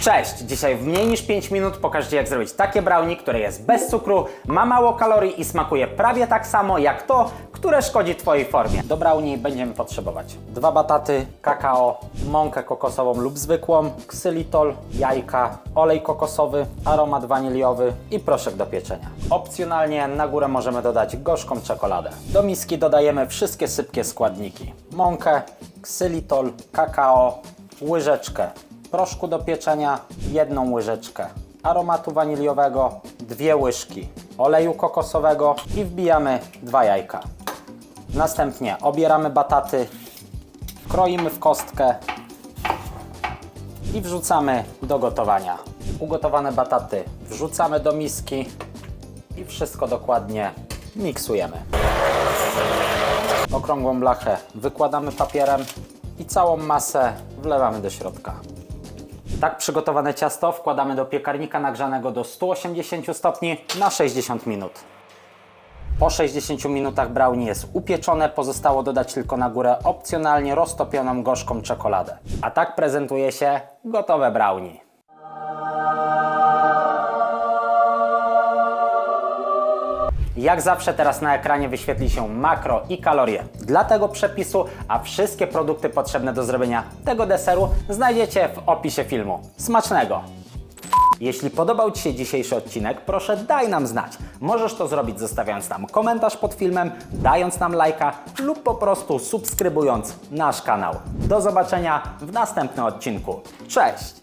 Cześć! Dzisiaj w mniej niż 5 minut pokażę Ci jak zrobić takie brownie, które jest bez cukru, ma mało kalorii i smakuje prawie tak samo jak to, które szkodzi Twojej formie. Do brownie będziemy potrzebować dwa bataty, kakao, mąkę kokosową lub zwykłą, ksylitol, jajka, olej kokosowy, aromat waniliowy i proszek do pieczenia. Opcjonalnie na górę możemy dodać gorzką czekoladę. Do miski dodajemy wszystkie sypkie składniki. Mąkę, ksylitol, kakao, łyżeczkę proszku do pieczenia, jedną łyżeczkę aromatu waniliowego, dwie łyżki oleju kokosowego i wbijamy dwa jajka. Następnie obieramy bataty, kroimy w kostkę i wrzucamy do gotowania. Ugotowane bataty wrzucamy do miski i wszystko dokładnie miksujemy. Okrągłą blachę wykładamy papierem i całą masę wlewamy do środka. Tak przygotowane ciasto wkładamy do piekarnika nagrzanego do 180 stopni na 60 minut. Po 60 minutach brownie jest upieczone, pozostało dodać tylko na górę opcjonalnie roztopioną gorzką czekoladę. A tak prezentuje się gotowe brownie. Jak zawsze teraz na ekranie wyświetli się makro i kalorie dla tego przepisu, a wszystkie produkty potrzebne do zrobienia tego deseru znajdziecie w opisie filmu. Smacznego! Jeśli podobał Ci się dzisiejszy odcinek, proszę daj nam znać. Możesz to zrobić zostawiając nam komentarz pod filmem, dając nam lajka lub po prostu subskrybując nasz kanał. Do zobaczenia w następnym odcinku. Cześć!